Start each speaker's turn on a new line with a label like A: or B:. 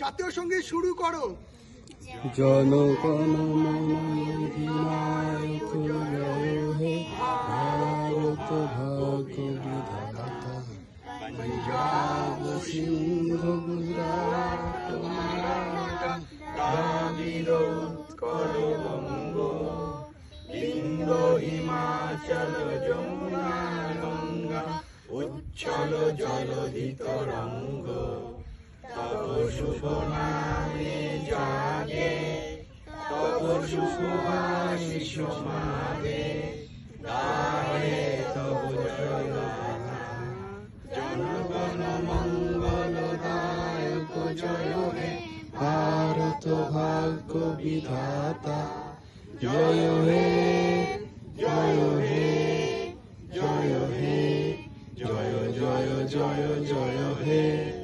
A: জাতীয় সংগীত শুরু করো।
B: জনগণ মন অধিনায়ক জয় হে ভারত হিমাচল যমুনা গঙ্গা, উচ্ছল জলধি তরঙ্গ তব শুভ নামে জাগে তব শুভ আশিস মাগে গায়ে তব জয় গাথা। জনগণ মঙ্গল দায়ক জয় হে ভারত ভাগ্য বিধাতা জয় হে জয় হে জয় হে জয় জয় জয় জয় হে